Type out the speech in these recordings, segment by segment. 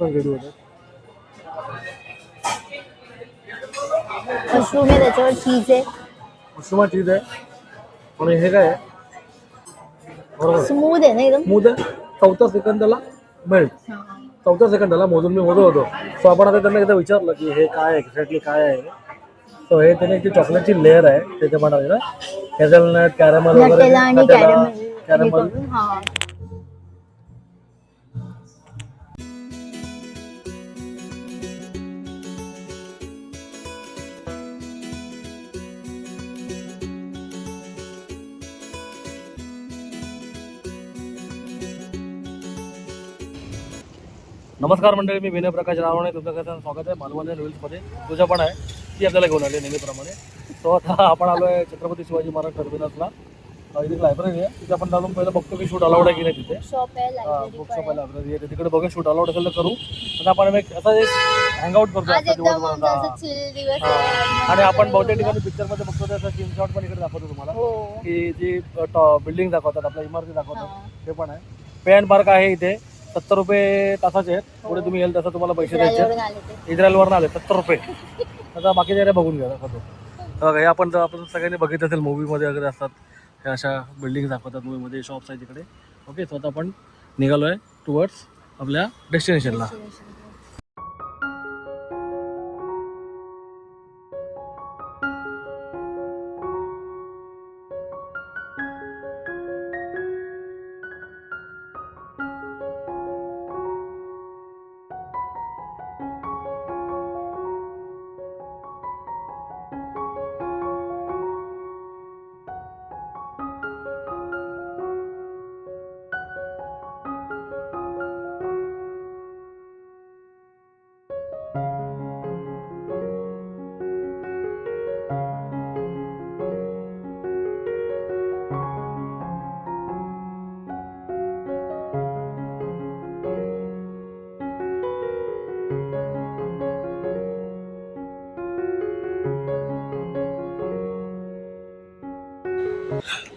पण रेडी होतं. मशरूम आहे त्याच्यावर चीज आहे. मशरूम चीज आहे. आणि हे काय स्मूथ आहे ना एकदम? स्मूथ आहे. चौथ्या सेकंदाला हा. चौथ्या सेकंदाला मोजून मी मोजत होतो. सो आपण आता त्यांना एकदा विचारलं की हे काय एक्झॅक्टली काय आहे? सो हे त्याने जी चॉकलेटची लेअर आहे. त्याच्यामध्ये ना? हेझलनट कॅरमल वगैरे कॅरमल नमस्कार मंडळी मी विनय प्रकाश रावणे. तुमचं कसं स्वागत आहे. मालवण न्यूजमध्ये तुझं पण आहे. ती आपल्याला घेऊन आली नेहमीप्रमाणे. सो आता आपण आलो आहे छत्रपती शिवाजी महाराज टर्मिनसला. इथे लायब्ररी आहे. तिथे आपण जाऊन पहिलं बघतो की शूट अलाउड आहे की नाही तिथे. शॉप आहे. लायब्ररी आहे तिकडे बघा शूट अलाउड असेल तर करू. आता आपण एक असा एक हँगआउट करतो हा. आणि आपण बहुतेक ठिकाणी पिक्चरमध्ये बघतो त्याचा स्क्रीनशॉट पण इकडे दाखवतो तुम्हाला. हो. की जी बिल्डिंग दाखवतात आपल्या इमारती दाखवतात. ते पण आहे. पे अँड पार्क आहे इथे. सत्तर रुपये तासाचे आहेत. पुढे तुम्ही येईल तसं तुम्हाला पैसे द्यायचे इस्रायलवरून आले सत्तर रुपये. आता बाकीच्या बघून घ्या दाखवतो. बघा हे आपण जर आपण सगळ्यांनी बघितलं असेल मूवीमध्ये वगैरे असतात हे अशा बिल्डिंग दाखवतात मूवीमध्ये शॉप्स आहेत तिकडे. ओके सो आता आपण निघालो आहे टुवर्ड्स आपल्या डेस्टिनेशनला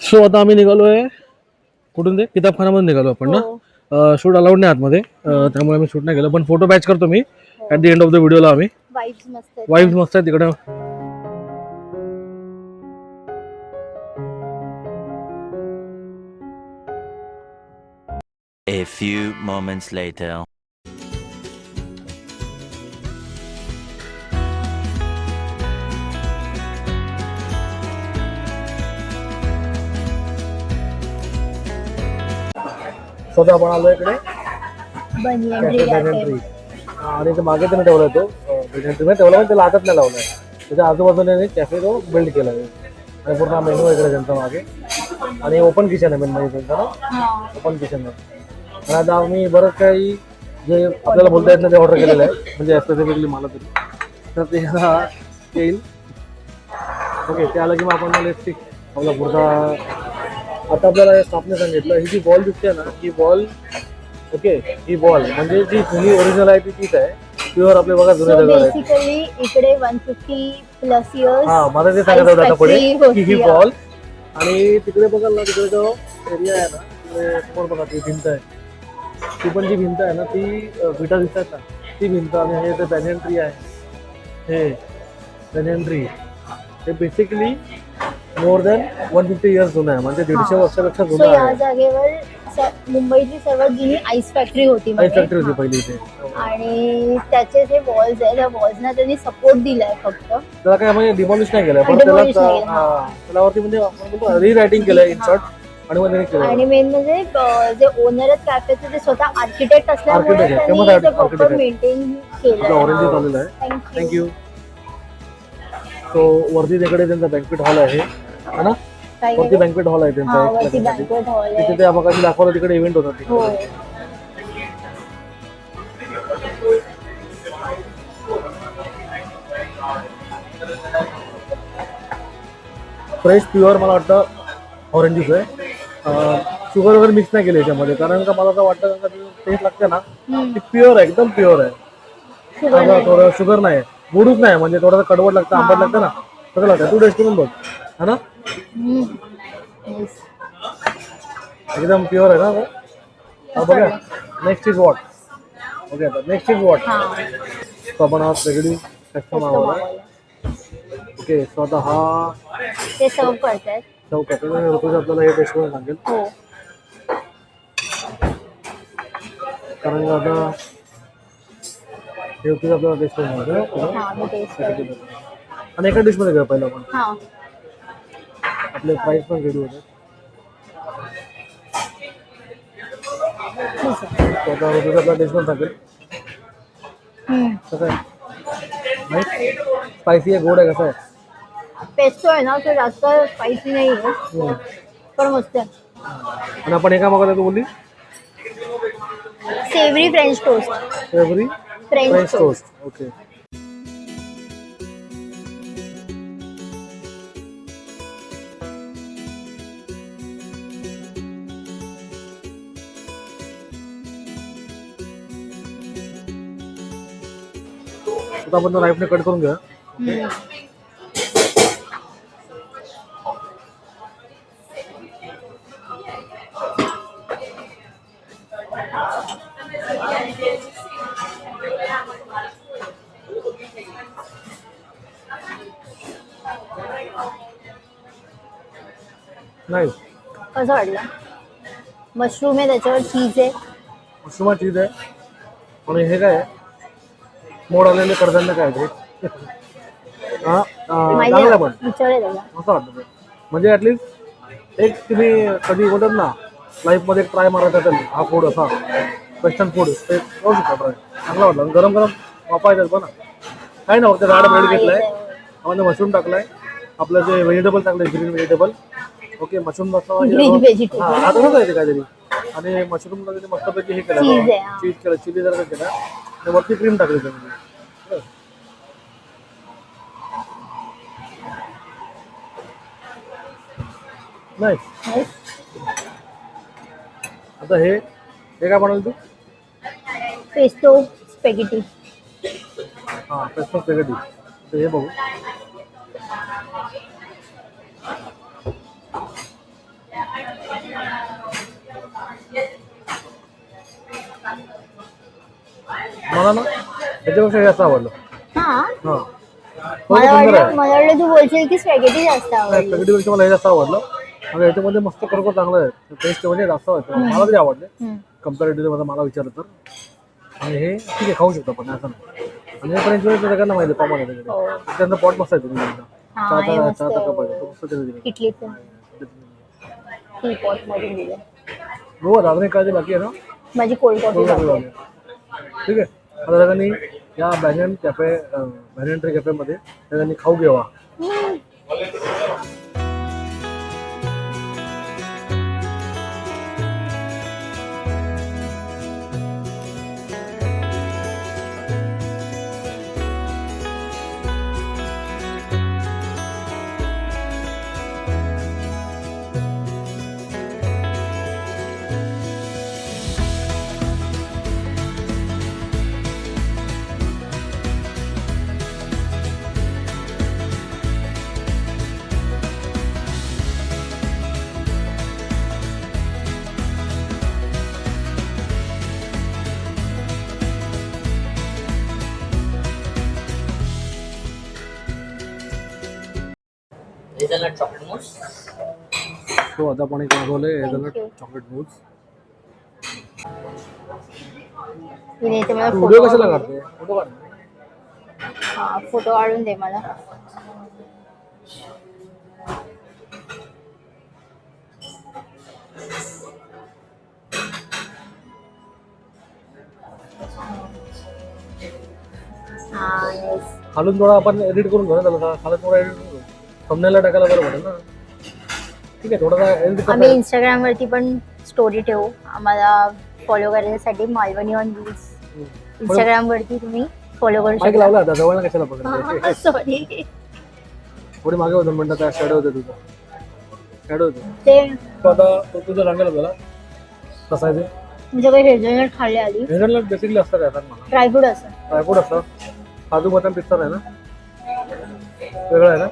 सो आता आम्ही निघालो आहे कुठून ते? किताबखान्यामधून निघालो आपण हो. ना शूट अलाउड नाही आतमध्ये. अं, त्यामुळे आम्ही शूट नाही केलं. पण फोटो बॅच करतो मी. At the end of the व्हिडिओला आम्ही. मस्त आहेत. वाईफ मस्त आहे तिकडे. A few moments later. सध्या आपण आलो इकडे. बॅनट्री आणि ते मागे त्याने ठेवलाय तो. बॅनट्री ठेवला पण त्याला हातात नाही लावलाय. त्याच्या आजूबाजूने कॅफे तो बिल्ड केला आणि पूर्ण मेनू वगैरे त्यांचा मागे. आणि ओपन किचन आहे मेन म्हणजे त्यांचा ना. ओपन किचन आहे. आणि आता आम्ही बरंच काही जे आपल्याला बोलता येत नाही ते ऑर्डर केलेलं आहे. म्हणजे स्पेसिफिकली मला तरी. तर ते येईल. ओके ते आलं की मग आपण मला स्टिक आपला पुढचा आता आपल्याला स्टाफने सांगितलं ही जी बॉल दिसते ना ही बॉल ओके ही बॉल म्हणजे जी जुनी ओरिजिनल आहे ती तीच आहे प्युअर आपले बघा जुने दगड आहेत. इकडे 150 प्लस इयर्स हा मला ते सांगत होतं आता पुढे की ही बॉल आणि तिकडे बघाल ना तिकडे जो एरिया आहे ना तिकडे समोर बघा ती भिंत आहे. ती पण जी भिंत आहे ना ती अ, विटा दिसतात ना ती भिंत आणि हे ते बॅनियन ट्री आहे हे बॅनियन ट्री हे basically more than one fifty years जुनं आहे. म्हणजे दीडशे. वर्षापेक्षा सो जुनं या आहे. जागेवर स- मुंबईतली सर्वात जुनी आईस फॅक्टरी होती आईसमध्ये. फॅक्टरी होती हा. पहिली इथे. आणि त्याचे जे वॉल्स आहे त्या वॉल्सना त्यांनी सपोर्ट दिलाय फक्त. त्याला काय म्हणजे डिमॉलिश नाही केलं पण Demolish त्याला नाही केलं, हा. हा, त्याच्यावरती म्हणजे रिरायटिंग केलं इन शॉर्ट आणि केलं मेन म्हणजे अं, जे ओनर आहेत कॅफेचे ते स्वतः आर्किटेक्ट असल्यामुळे Architect आहे, त्यांनी famous ते architect प्रॉपर आहे. मेंटेन आपलं केलं आहे. थँक्यू थँक्यू सो वरती तिकडे त्यांचा बँकवेट हॉल आहे. है ना? वरती बँकवेट हॉल आहे हा त्यांचा तिथे ते मगाशी दाखवलं तिकडे इव्हेंट होता हो. तिकडे फ्रेश प्युअर मला वाटतं ऑरेंज आहे. शुगर वगैरे मिक्स नाही केलं याच्यामध्ये कारण का मला असं वाटतं का टेस्ट लागते ना. ती प्युअर आहे एकदम प्युअर आहे. थोडं शुगर नाही गोडूच नाही म्हणजे थोडंसं कडवट लागतं आंबट लागतं ना. तसं लागतं. तू टेस्ट करून बघ. है ना. एकदम प्युअर आहे ना हा। बघा next is what okay next is what हा। तो आपण हा वेगळी कस्टम मागवलं. ओके सो आता हा ते सर्व करतायत चव करतो ऋतुज आपल्याला हे। टेस्ट करून सांगेल हो कारण का आता हे। ऋतुज आपल्याला टेस्ट करून सांगेल हा मी टेस्ट करेन आणि एका डिशमध्ये घेऊ पहिलं आपण हा। आपले प्राईस पण रेडी होते ठीक आहे तो आता ऋतुज आपल्याला टेस्ट करून सांगेल. हम्म. कसं आहे? नाही स्पायसी आहे गोड आहे कसं आहे? पेस्टो आहे ना तो जास्त स्पायसी नाही आहे. पण मस्त आहे. आणि आपण एका मागवलं तू बोलली? Savoury French toast every French toast okay आता आपण राईफने कट करून घ्या. नाही. कसं वाटलं? मशरूम आहे त्याच्यावर चीज आहे. मशरूमा चीज आहे. आणि हे काय आहे? मोड आलेले कडधान्य काय हा अं, चांगलं पण. विचारले त्याला. असं वाटतं ते. म्हणजे ॲटलिस्ट एक तुम्ही कधी बोलतात ना लाईफमध्ये एक ट्राय मारायचा असेल हा फूड असा वेस्टर्न फूड ते करू शकता ट्राय चांगला वाटला. गरम गरम वापायचं पण काही नाही फक्त झाड हा, ब्रेड घेतलाय. त्यामध्ये मशरूम टाकलाय. आपलं जे व्हेजिटेबल टाकलंय green vegetable okay mushroom Green vegetable. हा आता आहे ते काहीतरी. आणि मशरूममध्ये मस्तपैकी हे केलं. Cheese आहे, हा. चीज केलं चिली जरा केलं. वरती क्रीम टाकली त्यामध्ये नाही. आता हे हे काय म्हणाल तू? पेस्टो स्पेगेटी हाँ पेस्टो स्पेगेटी हे बघू. मला ना त्याच्यापेक्षा असं आवडलं. हा. हां. मला सुंदर वाटलं आहे. मला वाटलं तू बोलशील की स्पॅगेटी जास्त आवडली. स्पेगेटीपेक्षा मला हे जास्त आवडलं. आणि याच्यामध्ये मस्त खरोखर चांगलं आहे. टेस्ट म्हणजे जास्त वाटतं मला तरी आवडले. हम्म. कम्पॅरेटिव्ह मला मला विचारलं तर. आणि हे ठीक आहे खाऊ शकतो आपण असं नाही. आणि हे फ्रेंच फ्राईज सगळ्यांना माहिती त्याच्याकडे हो. त्यांचं पॉट मस्त आहे तुम्ही हा, हे मस्त चहाचा आहे. कप आहे. तो मस्त त्याने दिला. इटलीचं टी पॉट मधून दिलं. हो अजून एक काळजी बाकी आहे ना? माझी कोल्ड कॉफी. ठीक आहे. आता त्यांनी या बॅनियन कॅफे बॅनियन ट्री कॅफेमध्ये त्यांनी खाऊ घ्यावा. Hazelnut chocolate mousse. तो आता आपण एक मागवले हेझलनट. चॉकलेट व्हिडिओ फोटो कशाला काढून दे. काढते फोटो काढ हा फोटो काढून दे मला हा. खालून थोडा आपण एडिट करून घेऊ ना त्याला खालून थोडा एडिट करून थंबनेलला टाकायला बरं पडेल ना. ठीक आहे थोडासा आम्ही इंस्टाग्राम वरती पण स्टोरी ठेवू. आम्हाला फॉलो करण्यासाठी मालवणी ऑन रील्स इंस्टाग्राम वरती तुम्ही फॉलो करू माईक शकता. लावला आता जवळ कशाला पकडते सॉरी थोडी मागे होतं म्हणतात त्या शॅडो होते तुझं. शॅडो होते. ते तो आता तो तुझं सांगेल आपल्याला कसं आहे ते म्हणजे काही हेझलनट खाल्ले आली हेझलनट बेसिकली असतं काय सांग मला. ड्रायफ्रूट असं ड्रायफ्रूट असतं. काजू बदाम पिस्ता आहे ना? वेगळं आहे ना?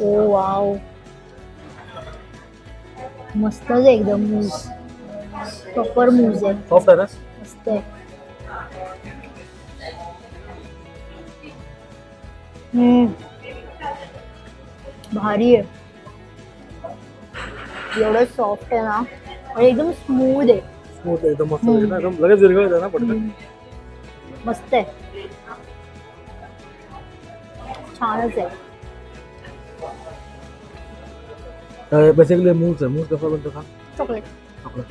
Oh wow. मस्तच आहे एकदम मूज प्रॉपर मूज आहे. हो मस्त आहे. भारी आहे. एवढं सॉफ्ट आहे ना. आणि एकदम स्मूथ आहे. स्मूथ एकदम मस्त एकदम लगेच ना पटकन. मस्त आहे. छानच आहे. बेसिकली मूज आहे मूज कसं बनतं का चॉकलेट आपलं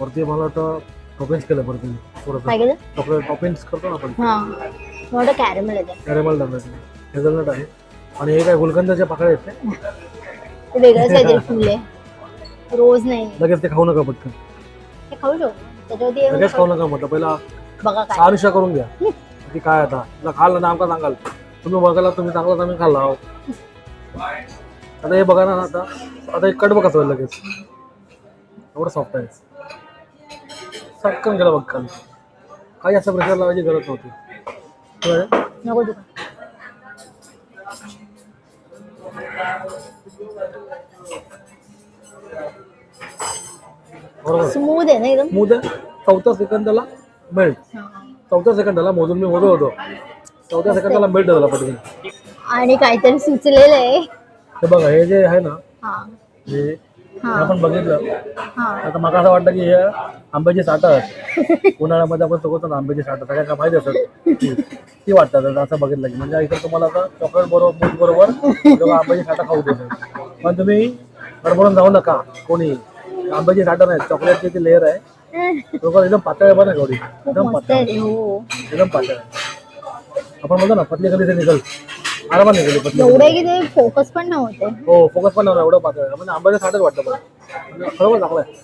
वरती मला वाटतं टॉपिंग्स केलं थोडंसं काय केलं? चॉकलेट टॉपिंग्स करतो ना आपण. हा. मोठं कॅरेमल. कॅरेमल टाकायचं हेझलनट आहे. आणि हे काय गुलकंदाच्या पाकळ्या आहेत ते. ते वेगळंच काहीतरी फुल. आहे रोज नाही. लगेच ते खाऊ नका पटकन. खाऊ शकतो त्याच्यावरती लगेच खाऊ नका म्हटलं. पहिला बघा काय. करून घ्या. ती काय आता? तुला खाल्लं ना आमका सांगाल. तुम्ही बघायला तुम्ही चांगला आम्ही खाल्ला आहो आता हे बघा ना आता आता एक कट बघा होईल लगेच. एवढं सॉफ्ट आहे. सटकन गेला बघ खाली. काही असं प्रेशर लावायची गरज नव्हती. स्मूथ आहे ना एकदम? आहे. चौथ्या सेकंदाला मेल्ट. चौथ्या सेकंदाला मोजून मी मोजत होतो. चौथ्या सेकंदाला मेल्ट झाला पटकन. आणि काहीतरी सुचलेलं आहे. हे बघा हे जे आहे ना हा. हे हे. हा आपण बघितलं. हा. आता मला असं वाटतं की हे आंब्याची साठं उन्हाळ्यामध्ये आपण ना आंब्याची साठं. सगळ्यांना माहिती असत ती वाटतात आता असं बघितलं की. म्हणजे इकडे तुम्हाला आता चॉकलेट बरोबर मूग बरोबर आंब्याची साठं खाऊ देतात पण तुम्ही गडबडून जाऊ नका कोणी. आंब्याची साठं नाही चॉकलेटची ती लेअर आहे. बरोबर एकदम पातळ आहे ना एवढी? खूप एकदम मस्त पातळ आहे. हो. एकदम पातळ आहे. आपण म्हणतो ना पतली कधी निघल. आरामात निघाली पतली एवढं की ते फोकस पण नव्हते. हो फोकस पण नव्हता एवढं पातळ. म्हणजे आंब्याच्या साठच वाटतं मला. म्हणजे खरोखर चांगलं आहे.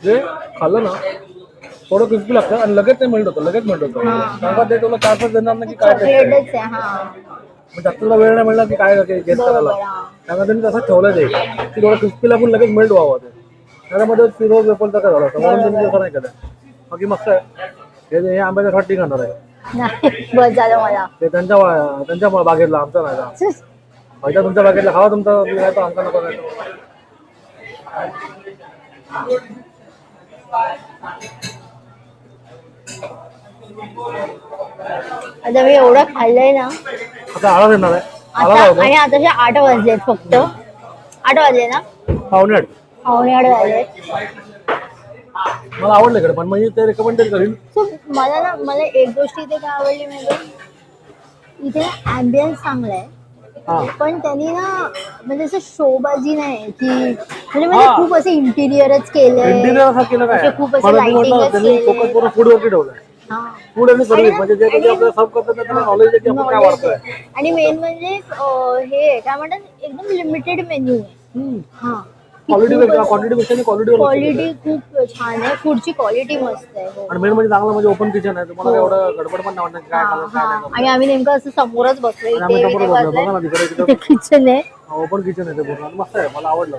जे खाल्लं ना थोडं क्रिस्पी लागतं आणि लगेच ते मिळत होतं लगेच मिळत होतं. सांगा ते तुला चार पाच देणार नाही की काय taste आहे. चॉकलेटच आहे हा. म्हणजे आता तुला वेळ नाही मिळणार की काय गेस्ट करायला. सांगा त्यांनी तसं ठेवलं ते. की थोडं क्रिस्पी लागून लगेच मेल्ट व्हावं ते. त्याच्यामध्ये फिरोज वेपलचा काय झालं होतं. म्हणून त्यांनी तसं नाही केलं. बाकी मस्त आहे. हे हे आंब्याच्या साठी खाणार आहे. नाही बस झालं मला. ते त्यांच्या वा- त्यांच्या बागेतला आमचा नाही का? तुमच्या बागेतला खावा तुमचा मी काय तो आमचा नको काय तो. आता मी एवढं खाल्लंय ना. आता आळा देणार आहे. आळा आता लावतो आणि आठ वाजलेत फक्त. आठ वाजले ना? पावणे आठ. पावणे आठ वाजलेत मला आवडलं इकडे पण म्हणजे ते रेकमेंडेड करीन. So, मला ना मला एक गोष्ट इथे काय आवडली म्हणजे इथे ॲम्बियन्स चांगला आहे. हा. पण त्यांनी ना म्हणजे असं शोबाजी नाही की म्हणजे म्हणजे हा. खूप असं इंटिरियरच केलंय. इंटिरियर असं केलं काय? खूप असे मला तुम्ही म्हटलं lightingच त्यांनी केले. फोकस पूर्ण फूडवरती ठेवलंय. हा. फूड आणि सर्व्हिस आणि- म्हणजे जे कधी आणि- आपल्याला सर्व करतात त्याला नॉलेज आहे की आपण काय Knowledge वाढतोय. आहे. आणि मेन म्हणजे अं, हे काय म्हणतात एकदम लिमिटेड मेन्यू आहे. हा. क्वालिटी क्वांटिटी पेक्षा क्वालिटीवर क्वालिटी खूप छान आहे. फूडची क्वालिटी मस्त आहे हो. आणि मेन म्हणजे चांगलं म्हणजे ओपन किचन आहे. तुम्हाला हो. एवढं गडबड पण नाही वाटणार की काय हा, खाल्लं काय हा. नाही आणि आम्ही नेमकं असं समोरच बसलो आणि आम्ही इथे समोर बसलो बघा ना तिकडे तिकडे. इथे किचन आहे. ओपन किचन आहे ते पूर्ण. आणि मस्त आहे मला आवडलं.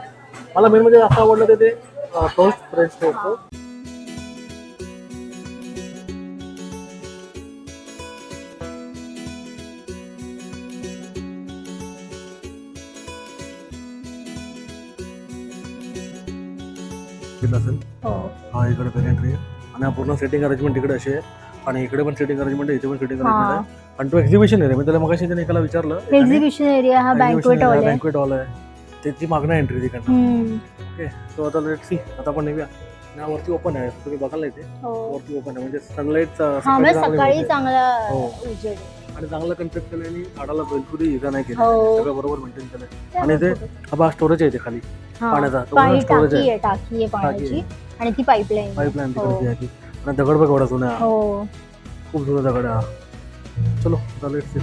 मला मेन म्हणजे जास्त आवडलं ते ते टोस्ट फ्रेंच टोस्ट असेल. हो. हा इकडे पेरेंट्री आहे. आणि हा पूर्ण सेटिंग अरेंजमेंट इकडे आहे. आणि इकडे पण सेटिंग अरेंजमेंट आहे इथे पण सेटिंग हा. अरेंजमेंट आहे. आणि तो एक्झिबिशन रे. मी त्याला मग त्याने एकाला विचारलं एक्झिबिशन एरिया हा बँकवेट हॉल आहे. बँकवेट हॉल आहे. त्याची मागणं एंट्री तिकडनं. हम्म. ओके सो आता लेट सी आता आपण नेऊया आणि वरती ओपन आहे. तुम्ही बघायला इथे. हो. वरती ओपन आहे. म्हणजे सनलाईट हा म्हणजे सकाळी चांगला हो. उजेड आहे. आणि चांगलं कन्सेप्ट केलं आणि झाडाला बिलकुल इजा नाही केली हो. सगळं बरोबर मेंटेन केलं आणि ते हा स्टोरेज आहे इथे खाली हा. पाण्याचा. तो पाणी storage टाकी आहे. आहे टाकी आहे पाण्याची टाकी आणि ती पाईपलाईन पाईपलाईन हो. तिकडे आहे ती आणि दगड बघ एवढा जुना हा. हो खूप जुना दगड आहे हा चलो आता सी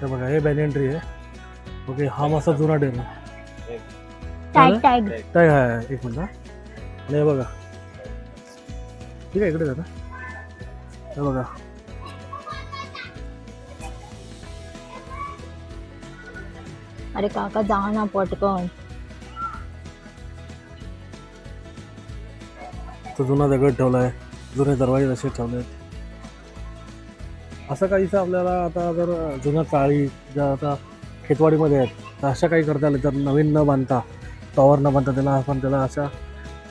हे बघा हे बॅलेंट्री आहे. ओके हा मस्त जुना डेअर टॅग टॅग काय आहे एक मिनिट हा. आणि हे बघा. ठीक आहे इकडे जाता. हे बघा. अरे काका जा ना पटकन. मस्त जुना दगड ठेवला आहे जुने दरवाजे तसे ठेवले आहेत असं काहीसं आपल्याला आता जर जुन्या चाळी ज्या आता खेतवाडीमध्ये आहेत तर अशा काही करता आलं तर नवीन न बांधता टॉवर न बांधता त्याला आपण त्याला अशा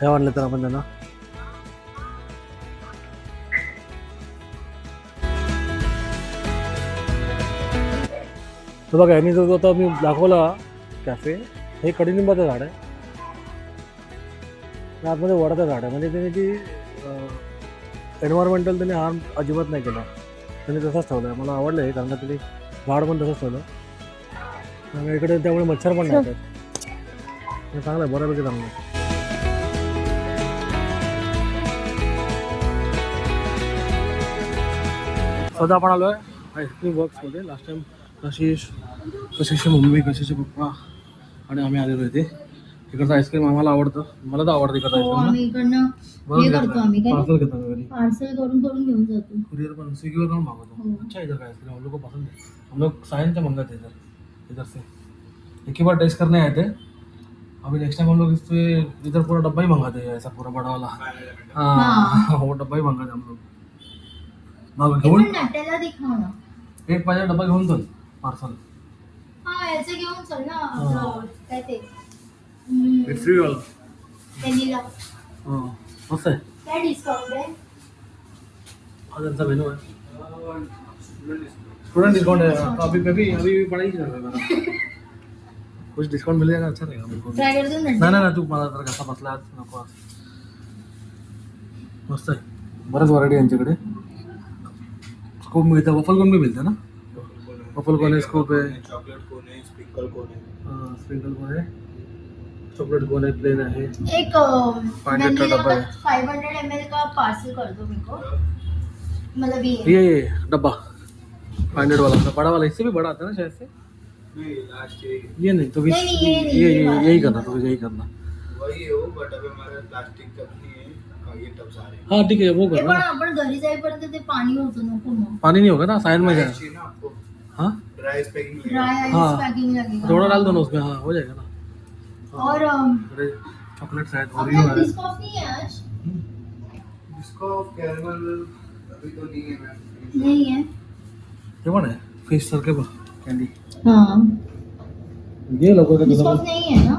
हे आणले तर आपण त्यांना तर बघा यांनी जो आता मी दाखवला कॅफे हे कडुलिंबाचं झाड आहे. आतमध्ये वडाचं झाड आहे. म्हणजे त्याने ती एन्व्हायरमेंटल त्याने हार्म अजिबात नाही केला. त्याने तसंच ठेवलं आहे मला आवडलं आहे कारण का त्याने झाड पण तसंच ठेवलं. त्यामुळे इकडे त्यामुळे मच्छर पण नाही येतात चांगलं आहे बऱ्यापैकी चांगलं आहे सध्या आपण आलो आहे आईस्क्रीम बॉक्समध्ये लास्ट टाइम कशिश कशिशची मम्मी कशिशचे पप्पा आणि आम्ही आलेलो इथे. इकडचं आईस्क्रीम आम्हाला आवडतं. मला तर आवडतं इकडचं हो आईस्क्रीम इकडनं हे करतो आम्ही काय पार्सल घेतो आम्ही घरी. पार्सल करून करून घेऊन जातो. कुरियर पर स्विगी पर मांगो हम्म। अच्छा इधर का आइसक्रीम हम लोग को पसंद है हम लोग साइन से मंगाते इधर इधर से एक ही बार टेस्ट करने आए थे अभी नेक्स्ट टाइम हम लोग इससे इधर पूरा डब्बा ही मंगाते हैं ऐसा पूरा बड़ा वाला हाँ. वो डब्बा ही मंगाते हम लोग मग घेऊन पण नाट्याला दिखाव ना. एक पाहिजे डब्बा घेऊन चल पार्सल हा याचं घेऊन चल ना हा. आपलं काय ते. फ्री वाला व्हॅनिला हां मस्त आहे. काय डिस्काउंट आहे? हा त्यांचा मेनू आहे. स्टूडेंट डिस्काउंट है अभी अभी अभी पढ़ाई कर रहे हैं मेरा. कुछ डिस्काउंट मिल जाएगा? अच्छा रहेगा बिल्कुल ट्राय करतो नाही ना. नाही नाही, तू मला जरा कसा बसला आज नको आज. मस्त आहे. बऱ्याच व्हरायटी यांच्याकडे. स्कोप मिळतं. वफल कोण बी मिळतं ना? वफल कोण आहे? स्कोप आहे. चॉकलेट कोन आहे? स्प्रिंकल कोन आहे? स्प्रिंकल कोण आहे? चॉकलेट आहे प्लेन आहे एक Five hundred का डब्बा है। फाइव हंड्रेड एमएल का पार्सल कर दो मेरे को। मतलब ये। ये डब्बा। फाइव हंड्रेड वाला बड़ा वाला इससे भी बड़ा आता है ना शायद से? नहीं लास्ट ये ये नहीं तो नहीं, नहीं, ये नहीं, ये यही करना तो यही करना। वही है वो बट अभी हमारे प्लास्टिक टब नहीं है ये टब सारे। हैं। हाँ ठीक है वो हे करना आपण घरी जाईपर्यंत ते पाणी होतं नको मग पानी नहीं होगा ना साइड में जाए। ना हाँ? ड्राई पैकिंग ड्राई आइस हाँ। पैकिंग लगेगा। थोड़ा डाल दो ना उसमें हाँ हो जाएगा ना। और अम, अरे चॉकलेट शायद ओरियो है बिस्कॉफ नहीं है आज। इसको कैरमल अभी तो नहीं है मैम। नहीं है। पण आहे फिश सारखे बघ कॅन्डी हाँ। घे लवकर ते बिस्कॉफ नहीं है ना?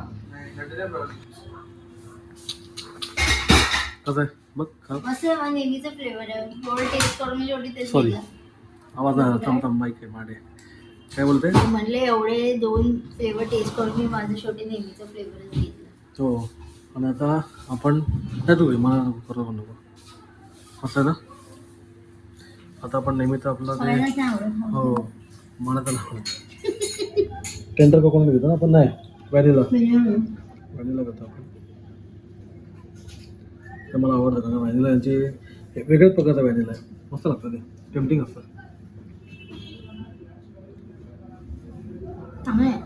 कसं आहे बघ खा असं हा। नेहमीचा फ्लेवर आहे टेस्ट करून. घेतलं. आवाज थम थम माईक आहे माडे काय बोलते म्हणले एवढे दोन फ्लेवर टेस्ट करून मी माझं शेवटी नेहमीचा फ्लेवरच घेतलं. हो. आणि आता आपण नाही तू घे मला नको करू नको. असं ना? आता आपण नेहमीच आपलं ते सगळ्यांनाच नाही आवडत हो. मला तर नाही टेंडर कोकोनट घेतो ना आपण? नाही. व्हॅनिला म्हणजे व्हॅनिला घेतो आपण. ते मला आवडतं कारण व्हॅनिला यांची वेगळ्याच प्रकारचा व्हॅनिला आहे. मस्त लागतं ते. टेम्पटिंग असतं. चांगलं आहे